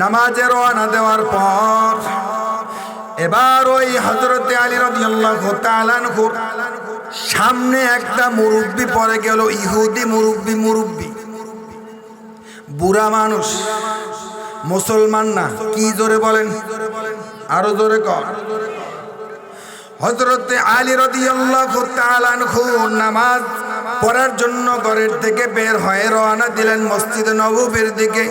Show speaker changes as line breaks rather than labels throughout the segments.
নামাজে রওনা দেওয়ার পর এবার ওই হজরত আলী রাদিয়াল্লাহু তাআলা আনহু সামনে একটা মুরব্বি পড়ে গেল, ইহুদি মুরব্বি মুরব্বি। বুড়া মানুষ, মুসলমান না, কি জোরে বলেন? আরও জোরে কর হজরত আলী রাদিয়াল্লাহু তাআলা আনহু নামাজ পড়ার জন্য ঘরের থেকে বের হয়ে রওনা দিলেন মসজিদ নববীর দিকে।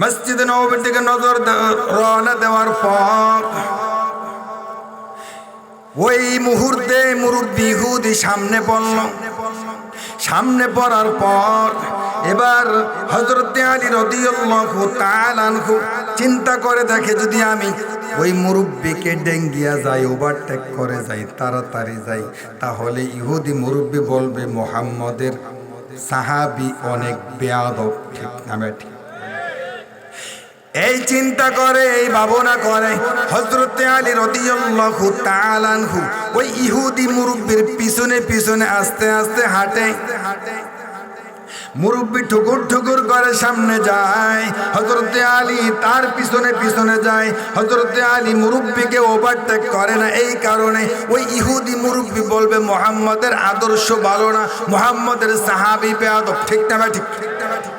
মসজিদ নববীর দিকে নজর রওনা দেওয়ার পর ওই মুহূর্তে মুরব্বী ইহুদি সামনে পড়ল। সামনে পড়ার পর এবার হজরত আলী রদিয়াল্লাহু তাআলা আনহু চিন্তা করে দেখে, যদি আমি ওই মুরব্বীকে ডেঙ্গিয়া যাই, ওভারটেক করে যাই, তাড়াতাড়ি যাই, তাহলে ইহুদি মুরব্বী বলবে, মোহাম্মদের সাহাবি অনেক বেয়াদব ঠিক নামে ঠিক এই চিন্তা করে, এই ভাবনা করে। হজরত আলী রদিয়াল্লাহু তাআলা ওই ইহুদি মুরব্বির পিছনে পিছনে আস্তে আস্তে হাঁটে। মুরব্বি ঠুকুর ঠুকুর করে সামনে যায়। হজরতে আলী তার পিছনে পিছনে যায়। হজরতে আলী মুরব্বিকে ওভারটেক করে না, এই কারণে ওই ইহুদি মুরব্বি বলবে, মোহাম্মদের আদর্শ ভালো না। মোহাম্মদের সাহাবি বেয়াদব। ঠিক না ঠিক ঠিক ঠিক।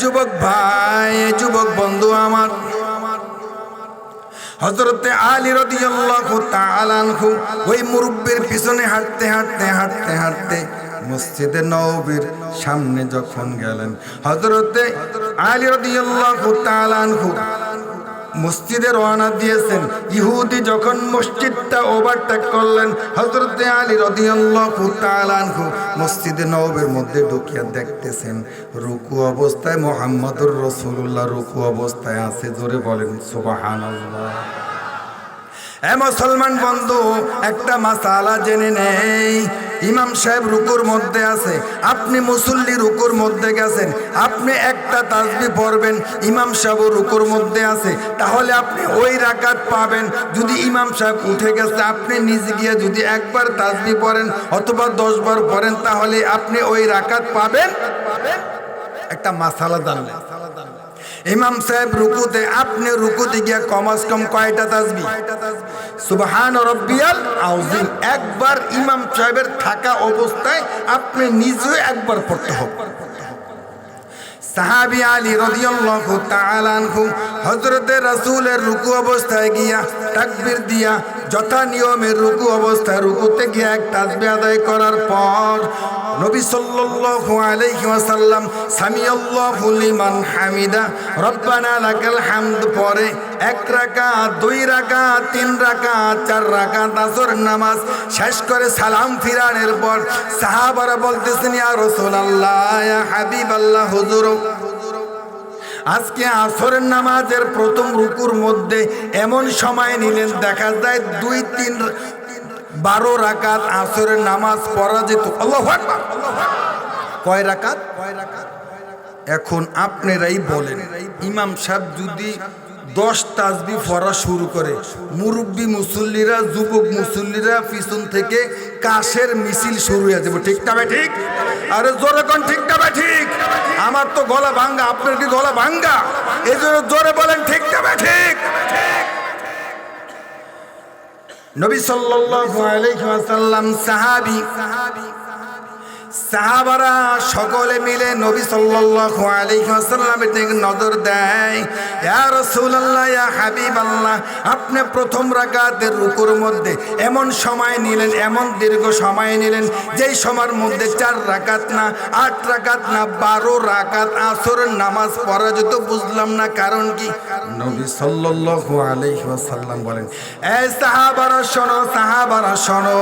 যুবক ভাই যুবক বন্ধু আমার। হজরতে আলী রদিয়াল্লাহু তাআলাহু ওই মুরব্বির পিছনে হাঁটতে হাঁটতে হাঁটতে হাঁটতে মসজিদে নববীর সামনে যখন গেলেন হজরতে আলী রদিয়াল্লাহু তাআলাহু মসজিদে রওনা দিয়েছেন। ইহুদি যখন মসজিদটা ওভারটেক করলেন হজরতে আলী তাআলা মসজিদে নববীর মধ্যে ঢুকিয়া দেখতেছেন, রুকু অবস্থায় মোহাম্মদুর রসুল্লাহ রুকু অবস্থায় আছে, জোরে বলেন সুবহানাল্লাহ। এ মুসলমান বন্ধু, একটা মাসালা জেনে নেই ইমাম সাহেব রুকুর মধ্যে আছে। আপনি মুসল্লি রুকুর মধ্যে গেছেন। আপনি একটা তাজবি পড়বেন, ইমাম সাহেব রুকুর মধ্যে আছে। তাহলে আপনি ওই রাকাত পাবেন। যদি ইমাম সাহেব উঠে গেছে, আপনি নিজে গিয়ে যদি একবার তাজবি পড়েন অথবা দশবার পড়েন, তাহলে আপনি ওই রাকাত পাবেন। একটা মাসালা জানলেন। ইমাম সাহেব রুকুতে, আপনি রুকুতে গিয়া কমাস কম কয়টা তাসবি সুবহান রব্বিয়াল আউজিম একবার ইমাম সাহেবের থাকা অবস্থায় আপনি নিজে একবার পড়তে হবে। সাহাবি আলী রাদিয়াল্লাহু তাআলা আনহু হযরতে রাসূলের রুকু অবস্থায় গিয়া তাকবীর দিয়া যথা নিয়মের রুকু অবস্থায় রুকুতে গিয়া এক তাসবিহ আদায় করার পর নবী সাল্লাল্লাহু আলাইহি ওয়াসাল্লাম, সামিয়াল্লাহু লিমান হামিদা, রব্বানা লাকাল হামদ পরে এক রাকাত, দুই রাকাত, তিন রাকাত, চার রাকাত আসর নামাজ শেষ করে সালাম ফিরানের পর সাহাবারা বলতেছেন, ইয়া রাসূলুল্লাহ, ইয়া হাবিবাল্লাহ, হুজুর, আজকে আসরের নামাজের প্রথম রুকুর মধ্যে এমন সময় নিলেন, দেখা যায় দুই, তিন বারো রাকাত আসরের নামাজ পড়া যেত। কয় রাকাত? এখন আপনারাই বলেন, ইমাম সাহেব যদি দশ তাসবি পড়া শুরু করে, মুরব্বী মুসল্লিরা, যুবক মুসল্লিরা পিছন থেকে কাশের মিছিল শুরু হয়ে যাবে। ঠিক না ঠিক? আরে জোরে কোন, ঠিক না ঠিক? আমার তো গলা ভাঙ্গা, আপনার কি গলা ভাঙ্গা? এই জন্য জোরে বলেন, ঠিক না ঠিক? নবী সাল্লাল্লাহু আলাইহি ওয়াসাল্লাম সাহাবী। সাহাবারা সকলে মিলে নবী সাল্লাল্লাহু আলাইহি ওয়াসাল্লামের দিকে নজর দেয়। ইয়া রাসূলুল্লাহ, ইয়া হাবিবাল্লাহ, আপনি প্রথম রাকাতের রুকুর মধ্যে এমন সময় নিলেন, এমন দীর্ঘ সময় নিলেন, যেই সময়ের মধ্যে চার রাকাত না, আট রাকাত না, বারো রাকাত আসরের নামাজ পড়া যেত বুঝলাম না, কারণ কি? নবী সাল্লাল্লাহু আলাইহি ওয়াসাল্লাম বলেন, এ সাহাবারা শোনো সাহাবারা শোনো।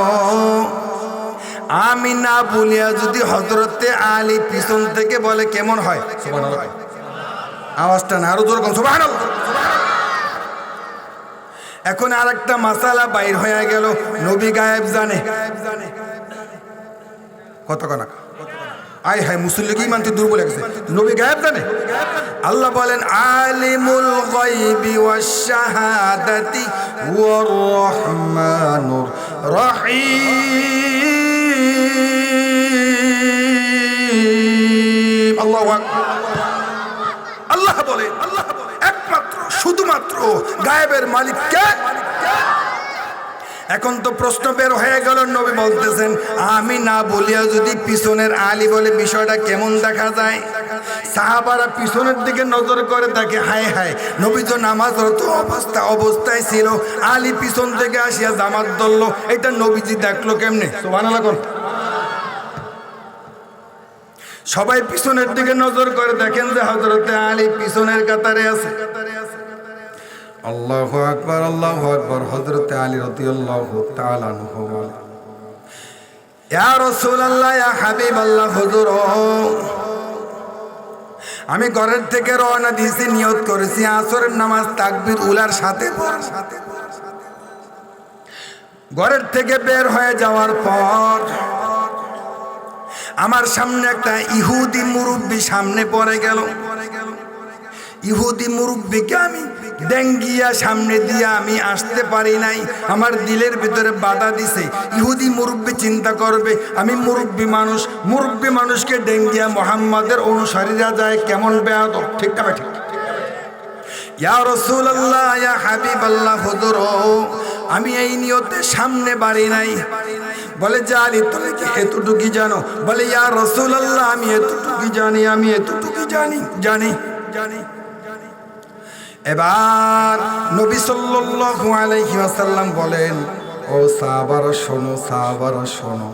আমি না বলিয়া যদি হজরতে আলী পিছন থেকে বলে কেমন হয়? আওয়াজটা না আরও সুবাহ এখন আর একটা মাসালা বাইর হয়ে গেল নবী গায়েব জানে। কত কনা? আয় হায় মুসল্লি মানতে দুর্বল গেছে। নবী গায়েব জানে? আল্লাহ বলেন আলিমুল গায়বি ওয়াশ শাহাদাতি ওয়ার রহমানুর রহিম। আল্লাহু আল্লাহ বলে আল্লাহ বলে একমাত্র শুধুমাত্র গায়েবের মালিক কে? এখন তো প্রশ্ন বের হয়ে গেল, নবী বলতেছেন, আমি না বলিয়া যদি পিছনের আলী বলে বিষয়টা কেমন দেখা যায়? সাহাবারা পিছনের দিকে নজর করে দেখে, হায় হায়, নবী তো নামাজরত অবস্থা, অবস্থায় ছিল। আলী পিছন থেকে আসিয়া জামাত ধরলো, এটা নবীজি দেখল কেমনে? সবাই পিছনের দিকে নজর করে দেখেন যে হজরতে আলী পিছনের কাতারে আছে কাতারে আছে। আল্লাহ আকবর আল্লাহ আকবর হজরতে আলী রতি আল্লাহ আমি ঘরের থেকে রওনা দিয়েছি, নিয়ত করেছি, আসরের নামাজ, তাকবির, উলার সাথে। ঘরের থেকে বের হয়ে যাওয়ার পর আমার সামনে একটা ইহুদি মুরব্বী সামনে পড়ে গেল। ইহুদি মুরব্বীকে আমি ডেঙ্গিয়া সামনে দিয়ে আমি আসতে পারি নাই। আমার দিলের ভিতরে বাধা দিছে। ইহুদি মুরব্বী চিন্তা করবে, আমি মুরব্বী মানুষ। মুরব্বী মানুষকে ডেঙ্গিয়া মোহাম্মদের অনুসারীরা যায় কেমন বেয়াদ ঠিক না ঠিক ইয়া রসুল্লাহ ইয়া হাবিব আল্লাহ আমি এই নিয়তে সামনে বাড়ি নাই। বলে আলী তুমি কি এতটুকি জানো? বলে, ইয়া রসুল আল্লাহ আমি এতটুকি জানি, আমি এতটুকি জানি জানি জানি। এবার নবী সাল্লাল্লাহু আলাইহি ওয়াসাল্লাম বলেন, ও সাহাবারা, শোনো সাহাবারা, শোনো।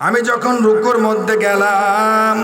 আমি যখন রুকুর মধ্যে গেলাম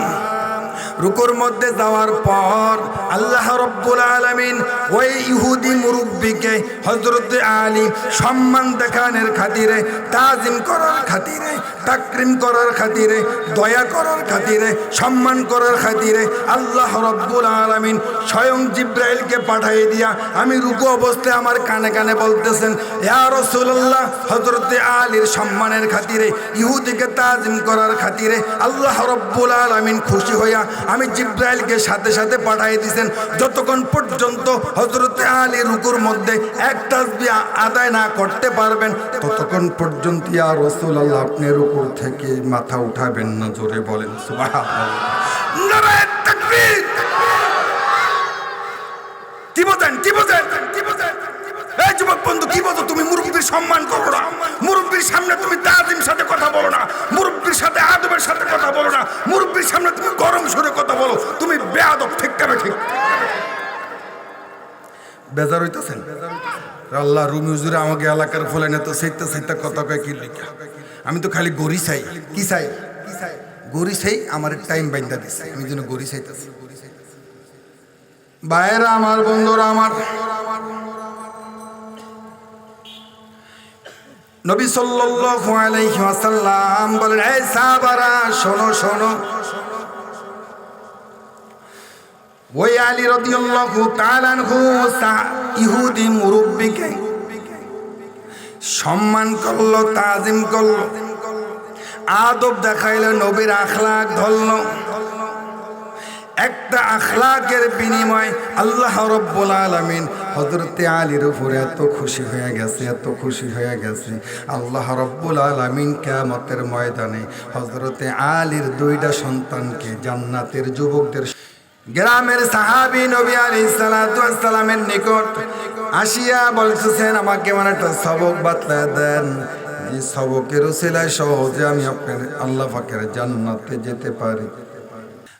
রুকুর মধ্যে যাওয়ার পর আল্লাহ রব্বুল আলমিন ওই ইহুদি মুরব্বীকে হজরত আলী সম্মান দেখানোর খাতিরে, তাজিম করার খাতিরে, তাকরিম করার খাতিরে, দয়া করার খাতিরে, সম্মান করার খাতিরে আল্লাহ রব্বুল আলমিন স্বয়ং জিব্রাইলকে পাঠাই দিয়া আমি রুকু অবস্থায় আমার কানে কানে বলতেছেন, ইয়া রসুল্লাহ হজরতে আলীর সম্মানের খাতিরে, ইহুদিকে তাজিম করার খাতিরে আল্লাহ রব্বুল আলমিন খুশি হইয়া আমি জিব্রাইলকে সাথে সাথে পাঠাই দিয়েছেন যতক্ষণ পর্যন্ত হজরতে আলী রুকুর মধ্যে এক তাসবি আদায় না করতে পারবেন, ততক্ষণ পর্যন্ত আর রসুল আল্লাহ আপনি রুকুর থেকে মাথা উঠাবেন না, জোরে বলেন সুবাহ কি বোঝেন কি বোঝেন যুবক বন্ধু, কি বোঝো তুমি মুরব্বীর সম্মান করো না। মুরব্বীর সামনে তুমি তাজিম সাথে কথা বলো না। মুরব্বীর সাথে আদবের সাথে কথা বলো না। মুরব্বীর সামনে তুমি গরম সুরে কথা বলো। তুমি বেয়াদব, ঠিক কেবে ঠিক? বেজার হইতেছেন? আল্লাহ, রুমি হুজুরে আমাকে এলাকার ফলে না তো সেইটা সেইটা কথা কয় কি লিখা? আমি তো খালি গড়ি চাই। কি চাই? কি চাই গড়ি চাই, আমার টাইম বাইন্দা দিছে। আমি যেন গড়ি চাইতেছি। বাইরা আমার বন্ধুরা, আমার নবী ওয়াসাল্লাম বলেন, এই সাহাবারা, শোনো শোনো। ওই আলী রাদিয়াল্লাহু তাআলা ইহুদি মুরব্বিকে সম্মান করল, তাজিম করল, আদব দেখাইলো, নবীর আখলাক ধরলো। একটা আখলাকের বিনিময় আল্লাহ রব্বুল আলমিন হজরতে আলীর উপরে এত খুশি হয়ে গেছে, এত খুশি হয়ে গেছে। আল্লাহ রব্বুল আলমিন কেমতের ময়দানে হজরতে আলীর দুইটা সন্তানকে জান্নাতের যুবকদের গ্রামের সাহাবি নবী আলী সালামের নিকট আসিয়া বলতেছেন, আমাকে মানে একটা সবক বাতলা দেন। যে সবকের উসিলায় সহজে আমি আপনার, আল্লাহ ফাকের জান্নাতে যেতে পারি।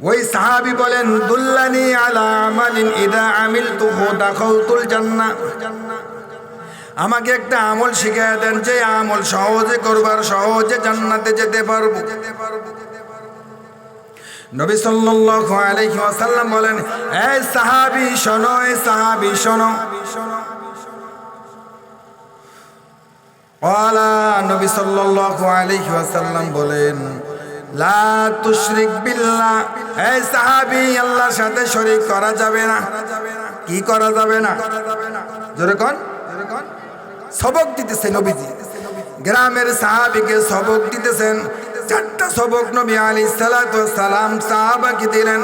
ওই সাহাবি বলেন, দুল্লানি আলা আমালিন ইদা আমিল তুহু দাখাউতুল জান্নাহ আমাকে একটা আমল শিখিয়ে দেন, যে আমল সহজে করবার, সহজে জান্নাতে যেতে পারব। নবী সাল্লাল্লাহু আলাইহি ওয়াসাল্লাম বলেন, এ সাহাবী শোনো, এ সাহাবী শোনো। ওয়ালা নবী সাল্লাল্লাহু আলাইহি ওয়াসাল্লাম বলেন বিল্লাহ। আল্লাহর সাথে করা যাবে না। কি করা যাবে না? সবক দিতেছেন গ্রামের সাহাবিকে সবক দিতেছেন। চারটা সবক নবী আলী সালাম সাহাবাকে দিলেন।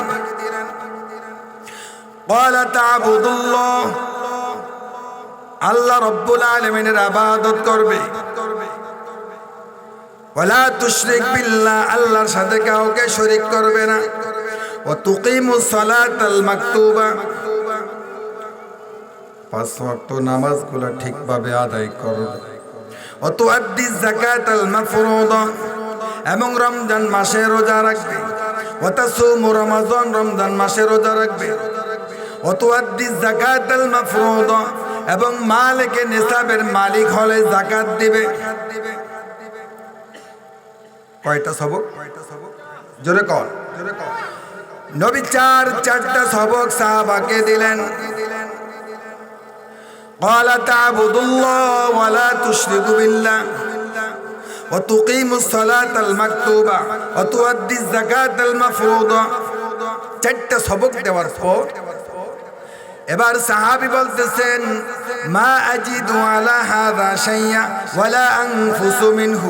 আল্লাহ রব্বুল আলমিনের আবাদত করবে। আল্লাহর সাথে কাউকে শরীক করবে না। ও তুকিমু সালাতাল মাকতুবা। পাঁচ ওয়াক্ত ঠিকভাবে আদায় করবে এবং রমজান মাসে রোজা রাখবে। রমাজান মাসে রোজা রাখবে। এবং মালিকে মালিক হলে জাকাত দিবে। কয়টা সবক জোরে কর নবী চার চারটা সবক সাহাবাকে দিলেন قال تعبد الله ولا تشرك بالله وتقيم الصلاة المكتوبة وتؤدي الزكاة المفروضة চারটা সবক দেওয়ার পর এবার সাহাবি বলতেছেন মা আজিদু আলা হাদা শাইয়া ওয়ালা আনফুসু মিনহু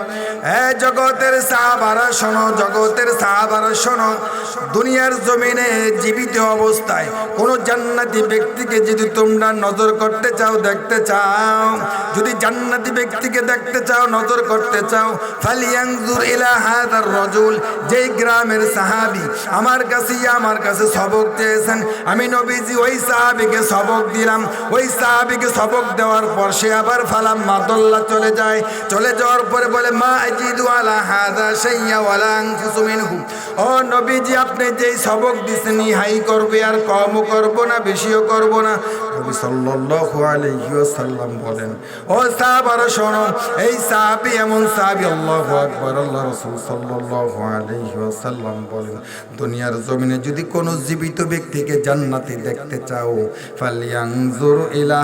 এ জগতের সাহাবারা শোনো, জগতের সাহাবারা শোনো। দুনিয়ার জমিনে জীবিত অবস্থায় কোনো জান্নাতি ব্যক্তিকে যদি তোমরা নজর করতে চাও, দেখতে চাও, যদি জান্নাতি ব্যক্তিকে দেখতে চাও, নজর করতে চাও ফালিয়াংজুর ইলা হাদার রজুল, যেই গ্রামের সাহাবি আমার কাছে আমার কাছে সবক চেয়েছেন। আমি নবীজি ওই সাহাবিকে সবক দিলাম। ওই সাহাবিকে সবক দেওয়ার পর সে আবার ফালাম মাদল্লা চলে যায়। চলে যাওয়ার পরে বলে, মা আপনি যে সবক দিছেন হাই করবে আর কমও করব না বেশিও করব না। নবী সাল্লাল্লাহু আলাইহি ওয়াসাল্লাম বলেন, ও সাহাবারা, শোনো, এই সাহাবী এমন সাহাবী, আল্লাহু আকবার আল্লাহ রাসূল সাল্লাল্লাহু আলাইহি ওয়াসাল্লাম বলেন, দুনিয়ার জমিনে যদি কোনো জীবিত ব্যক্তিকে জান্নাতি দেখতে চাও, ফালিয়ানজুর ইলা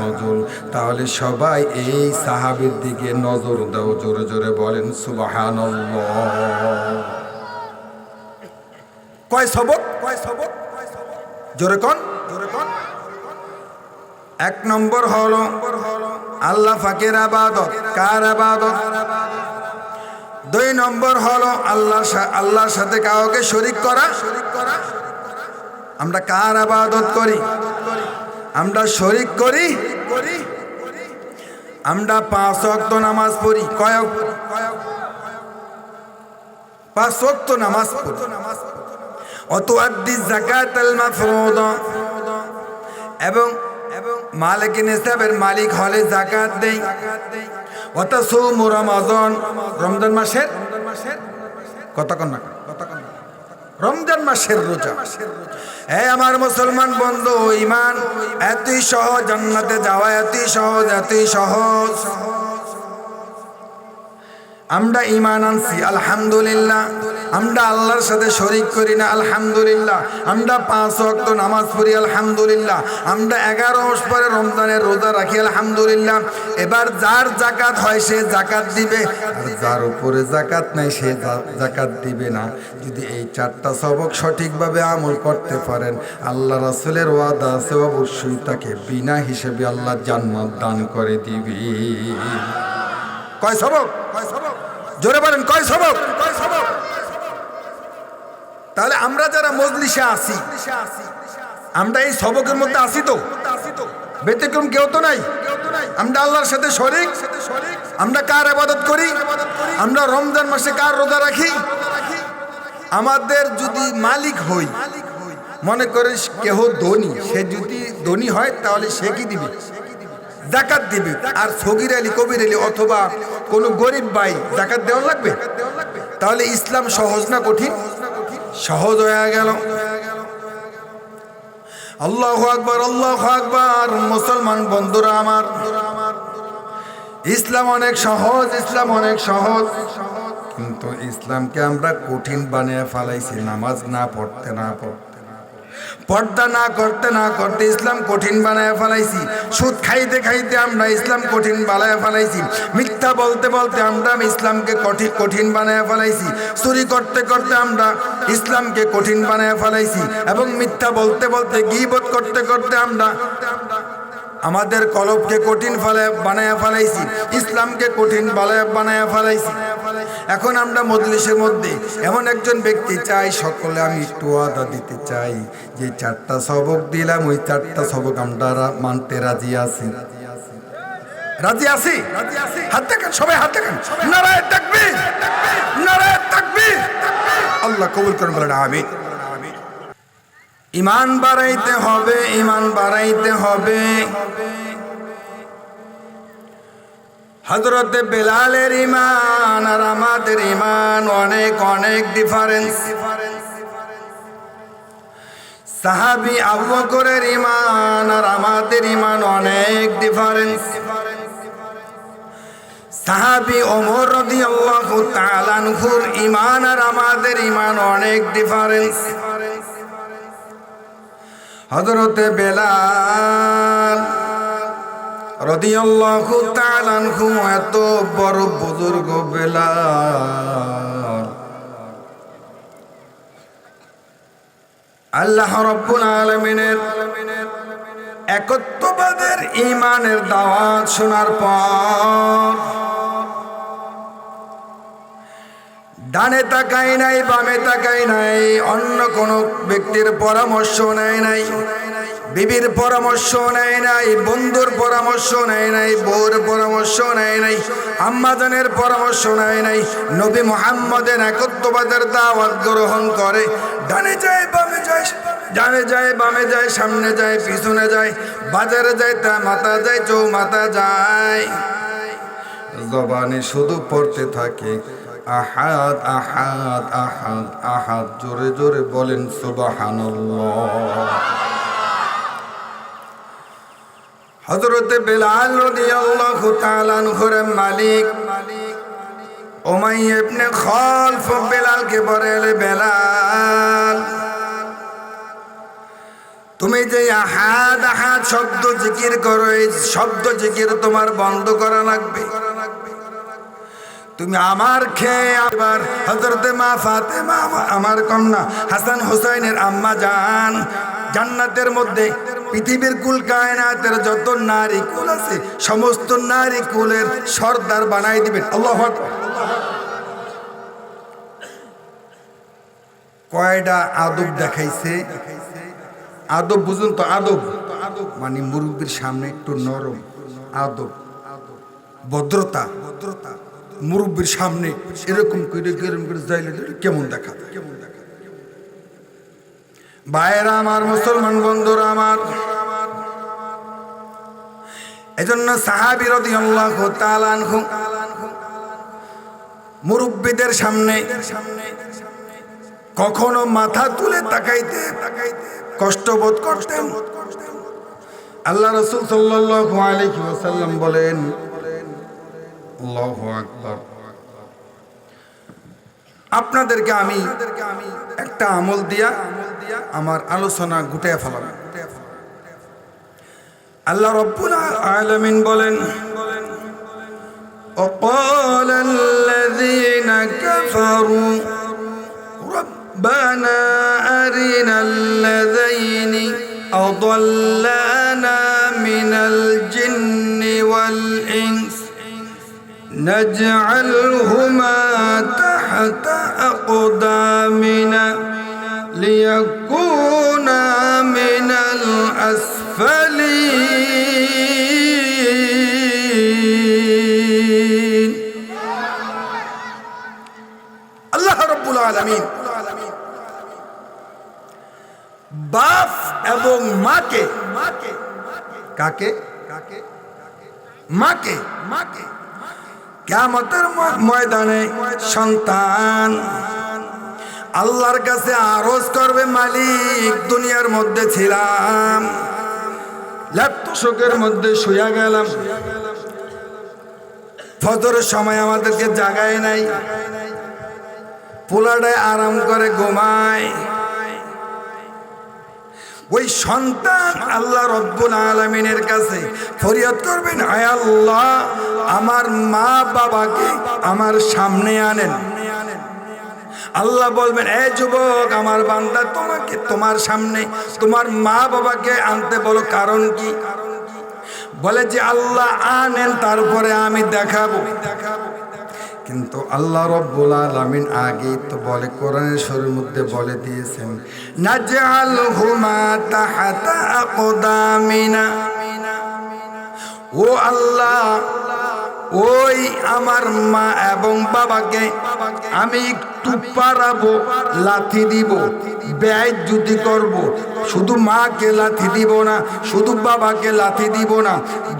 রাজুল, তাহলে সবাই এই সাহাবীর দিকে নজর দাও, জোরে জোরে বলেন, সুবহানাল্লাহ। কয় সবক কয় সবক জোরে কোন। এক নম্বর হল আল্লাহ ফাকের আবাদত। কার আবাদত? দুই নম্বর হল আল্লাহ আল্লাহর সাথে কাউকে শরিক করা। আমরা কার আবাদত করি? আমরা শরিক করি। আমরা পাঁচ অক্ত নামাজ পড়ি। কয়ক পাঁচ অক্ত নামাজ পড়ি। অত আদি জাকাত এবং এবং মালিক নিসাবের মালিক হলে জাকাত দেই। সৌম রমাজন। রমজান মাসের কতক্ষণ না রমজান মাসের রোজা। এ আমার মুসলমান বন্ধু ইমান এতই সহজ, জান্নাতে যাওয়া এতই সহজ এতই সহজ। আমরা ইমান আনছি, আলহামদুলিল্লাহ। আমরা আল্লাহর সাথে শরিক করি না, আলহামদুলিল্লাহ। আমরা পাঁচ ওয়াক্ত নামাজ পড়ি, আলহামদুলিল্লাহ। আমরা এগারো মাস পরে রমজানের রোজা রাখি, আলহামদুলিল্লাহ। এবার যার জাকাত হয়, সে জাকাত দিবে। আর যার উপরে জাকাত নাই, সে জাকাত দিবে না। যদি এই চারটা সবক সঠিকভাবে আমল করতে পারেন, আল্লাহ রাসুলের ওয়াদা আছে, অবশ্যই তাকে বিনা হিসেবে আল্লাহ জান্নাত দান করে দিবে। কয় সবক? জোরে কয় সবক? তাহলে আমরা যারা মজলিসে আসি আমরা এই সবকের মধ্যে আসি তো? ব্যতিক্রম কেউ তো নাই? আমরা আল্লাহর সাথে শরিক? আমরা কার আবাদত করি? আমরা রমজান মাসে কার রোজা রাখি? আমাদের যদি মালিক হই, মনে করে কেহ ধনী, সে যদি ধনী হয়, তাহলে সে কি দিবে? জাকাত দিবে। আর সগির আলী, কবির আলী অথবা কোনো গরিব ভাই জাকাত দেওয়া লাগবে? তাহলে ইসলাম সহজ না কঠিন? সহজ হয়ে গেল। আল্লাহ আকবর আল্লাহ আকবর, মুসলমান বন্ধুরা আমার। ইসলাম অনেক সহজ, ইসলাম অনেক সহজ। কিন্তু ইসলামকে আমরা কঠিন বানিয়ে ফেলাইছি, নামাজ না পড়তে না পড়তে। পর্দা না করতে না করতে ইসলাম কঠিন বানায় ফেলাইছি। সুদ খাইতে খাইতে আমরা ইসলাম কঠিন বানায় ফেলাইছি। মিথ্যা বলতে বলতে আমরা ইসলামকে কঠিন কঠিন বানায় ফেলাইছি। চুরি করতে করতে আমরা ইসলামকে কঠিন বানায় ফেলাইছি। এবং মিথ্যা বলতে বলতে গিবত করতে করতে আমরা আমাদের কলবকে কঠিন ফলে বানায় ফেলাইছি, ইসলামকে কঠিন বানায় বানায় ফেলাইছি। এখন আমরা মজলিসের মধ্যে এমন একজন ব্যক্তি চাই, সকলে আমি একটু আদা দিতে চাই যে চারটা সবক দিলাম, ওই চারটা সবক আমরা মানতে রাজি আছি। রাজি আছি? হাত দেখেন, সবাই হাত দেখেন। নারায় তাকবীর নারায় তাকবীর। আল্লাহ কবুল করেন, বলেন আমি ইমান বাড়াইতে হবে, ইমান বাড়াইতে হবে। হজরতে বেলালের ইমান আর আমাদের ইমান অনেক অনেক ডিফারেন্স সাহাবি আবু বকরের ইমান আর আমাদের ইমান অনেক ডিফারেন্স সাহাবি ওমর রাদিয়াল্লাহু তাআলা আনহুর ইমান আর আমাদের ইমান অনেক ডিফারেন্স হজরতে বেলাল রদিয়াল্লাহু তাআলা আনহু, এত বড় বুজুর্গ বেলাল। আল্লাহ রব্বুল আলামিনের একত্ববাদের ইমানের দাওয়াত শোনার পর ডানে তাকাই নাই, বামে তাকাই নাই, অন্য কোন ব্যক্তির পরামর্শ নেয় নাই, বিবির পরামর্শ নেয় নাই, বন্ধুর পরামর্শ নেয় নাই, বউর পরামর্শ নেয় নাই, আম্মাজানের পরামর্শ নেয় নাই, নবী মোহাম্মদের একত্ববাদের দাওয়াত গ্রহণ করে, ডানে যায়, বামে যায়, ডানে যায়, বামে যায়, সামনে যায়, পিছনে যায়, বাজারে যায় তা মাথা যায় চৌ মাথা যায়। জবানে শুধু পড়তে থাকে আহাদ আহাদ আহাদ আহাদ। জোরে জোরে বলেন, সুবহানাল্লাহ। হযরতে বেলাল রাদিয়াল্লাহু তাআলা আনহুর মালিক উমাইয়া ইবনে খালফ বেলালকে বলে বেলাল, তুমি যে আহাদ আহাদ শব্দ জিকির করো, এই শব্দ জিকির তোমার বন্ধ করা লাগবে। তুমি আমার খেয়ে আবার হজরতে মা ফাতেমা আমা- আমার কন্যা হাসান হুসাইনের আম্মা জান। জান্নাতের মধ্যে পৃথিবীর কুল কায়নাতের যত নারী কুল আছে, সমস্ত নারী কুলের সর্দার বানাই দিবেন। আল্লাহ কয়টা আদব দেখাইছে? আদব বুঝুন তো, আদব। মানে মুরব্বীর সামনে একটু নরম। আদব। ভদ্রতা ভদ্রতা। মুরব্বীর সামনে এরকম করে এরকম করে যাইলে কেমন দেখা কেমন দেখা ভাইয়েরা আমার, মুসলমান বন্ধুরা আমার, এজন্য সাহাবি রাদিয়াল্লাহু তাআলা আনহু মুরব্বীদের সামনে কখনো মাথা তুলে তাকাইতে কষ্ট বোধ করতেন। আল্লাহ রসুল সাল্লাল্লাহু আলাইহি ওয়াসাল্লাম বলেন আল্লাহু আকবার আপনাদেরকে আমি একটা আমল দিয়া আমার আলোচনা গুটিয়ে ফেলাম আল্লাহ রব্বুল আলামিন বলেন وقال الذين كفروا ربنا أرنا الذين أضلانا نجعلهما تحت أقدامنا ليكونا من الأسفل الأسفلين আল্লাহ রব্বুল আলামিন বাপ এবং মাকে কাকে মাকে মাকে কেমতের ময়দানে সন্তান। আল্লাহর কাছে আরজ করবে মালিক, দুনিয়ার মধ্যে ছিলাম। ল্যাপটসকের মধ্যে শুয়া গেলাম। ফজরের সময় আমাদেরকে জাগায় নাই। পোলাটায় আরাম করে ঘুমায়। ওই সন্তান আল্লাহ রব্বুল আলমিনের কাছে ফরিয়াদ করবেন, আয় আল্লাহ, আমার মা বাবাকে আমার সামনে আনেন। আল্লাহ বলবেন, এ যুবক, আমার বান্দা তোমাকে তোমার সামনে, তোমার মা বাবাকে আনতে বলো, কারণ কি? বলে যে, আল্লাহ আনেন, তারপরে আমি দেখাবো। কিন্তু আল্লাহ রব্বুল আলমিন আগেই তো বলে, কোরআনের শরীর মধ্যে বলে দিয়েছেন নাজাল হুমা তাহাতা ও আল্লাহ, ওই আমার মা এবং বাবাকে আমি একটু পারাবো লাথি দিব। ব্যয় যদি করব, শুধু মাকে লাথি দিব না, শুধু বাবাকে লাথি দিব না,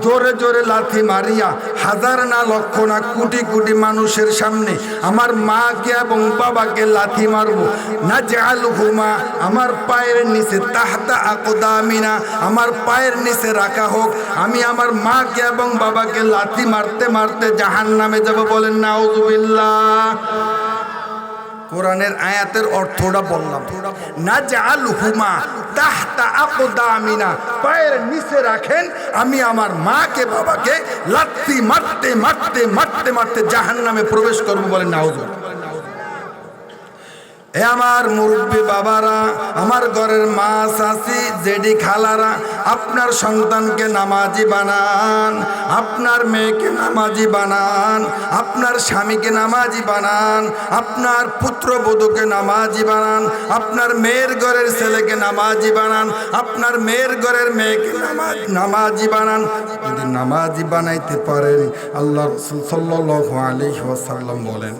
জোরে জোরে লাথি মারিয়া হাজার না লক্ষ না কোটি কোটি মানুষের সামনে আমার মাকে এবং বাবাকে লাথি মারবো। না জাল হুমা আমার পায়ের নিচে তাহতা আকদামিনা, আমার পায়ের নিচে রাখা হোক, আমি আমার মাকে এবং বাবাকে লাথি মারতে মারতে জাহান নামে যাব বলেন, নাউজুবিল্লাহ। কোরআনের আয়াতের অর্থটা বললাম। না জাল হুমা তাহতা আকদামিনা। পায়ের নিচে রাখেন, আমি আমার মাকে, বাবাকে লাত্তি মারতে মারতে মারতে মারতে জাহান নামে প্রবেশ করব বলেন নাউজুবিল্লাহ। এ আমার মুরব্বী বাবারা, আমার ঘরের মা চাষি জেডি খালারা, আপনার সন্তানকে নামাজি বানান, আপনার মেয়েকে নামাজি বানান, আপনার স্বামীকে নামাজি বানান, আপনার পুত্রবধূকে নামাজি বানান, আপনার মেয়ের ঘরের ছেলেকে নামাজি বানান, আপনার মেয়ের ঘরের মেয়েকে নামাজ, নামাজি বানান। যদি নামাজি বানাইতে পারেন, আল্লাহ সাল্লাহ আলহি ওয়াসাল্লাম বলেন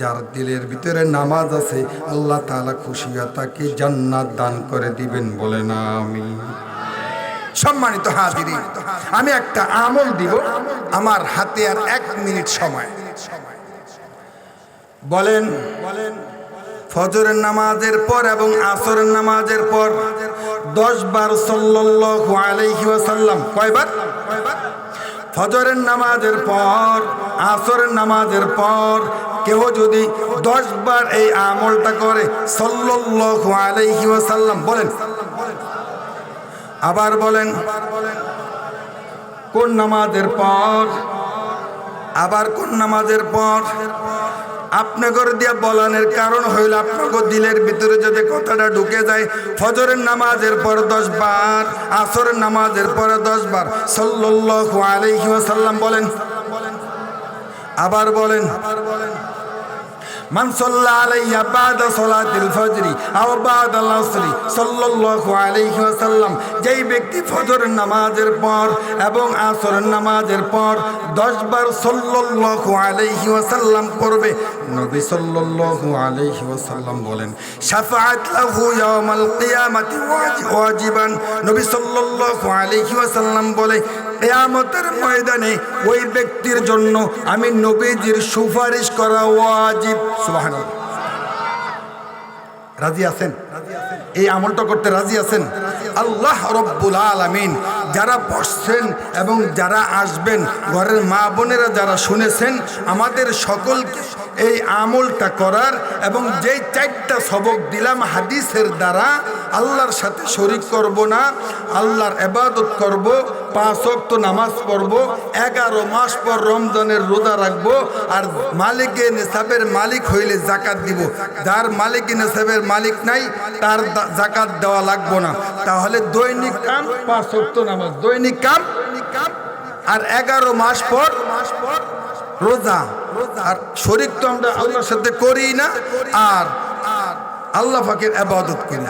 যার দিলের ভিতরে নামাজ আছে, আল্লাহ তাআলা খুশি হয়ে তাকে জান্নাত দান করে দিবেন বলে না আমি সম্মানিত হাজিরি আমি একটা আমল দিব আমার হাতে আর এক মিনিট সময়। বলেন বলেন, ফজরের নামাজের পর এবং আসরের নামাজের পর দশ বার সাল্লাল্লাহু আলাইহি ওয়াসাল্লাম কয়বার? ফজরের নামাজের পর, আসরের নামাজের পর কেউ যদি দশ বার এই আমলটা করে, সাল্লাল্লাহু বলেন, আবার বলেন, কোন নামাজের পর, আবার কোন নামাজের পর আপনাগর দিয়া বলানের কারণ হইল আপনাকে দিলের ভিতরে যদি কথাটা ঢুকে যায়, ফজরের নামাজের পর দশ বার, আসরের নামাজের পরে দশ বার, সাল্লাল্লাহু আলাইহি ওয়াসাল্লাম বলেন, আবার বলেন من صلى علي بعد صلاة الفجر أو بعد العصر صلى الله عليه وسلم যেই ব্যক্তি ফজর নামাজের পর এবং আসর নামাজের পর দশ বার সাল্লাল্লাহু আলাইহি ওয়াসাল্লাম পড়বে নবী সাল্লাল্লাহু আলাইহি ওয়াসাল্লাম বলেন শাফাআত লাহু ইয়াউমাল কিয়ামাতি ওয়াজিবান নবী সাল্লাল্লাহু আলাইহি ওয়াসাল্লাম বলে কেয়ামতের ময়দানে ওই ব্যক্তির জন্য আমি নবীজির সুপারিশ করা ওয়াজিব। সুবহানাল্লাহ। রাজি আছেন? এই আমলটা করতে রাজি আছেন? আল্লাহ রব্বুল আলামিন যারা বসছেন এবং যারা আসবেন, ঘরের মা বোনেরা যারা শুনেছেন, আমাদের সকলকে এই আমলটা করার এবং যেই চারটা সবক দিলাম হাদিসের দ্বারা, আল্লাহর সাথে শরিক করব না, আল্লাহর এবাদত করব, পাঁচ অক্ত নামাজ পড়ব, এগারো মাস পর রমজানের রোজা রাখব, আর মালিকে নেশাবের মালিক হইলে জাকাত দিব। যার মালিক নেশাবের মালিক নাই, তার জাকাত দেওয়া লাগবো না। তাহলে দৈনিক কাম, পাঁচ অক্ত নামাজ। দৈনিক কাম, আর এগারো মাস পর মাস পর রোজা। আর শরীর তো আমরা আল্লাহর সাথে করি না আর আল্লাহ ফাঁকের আবাদত করি।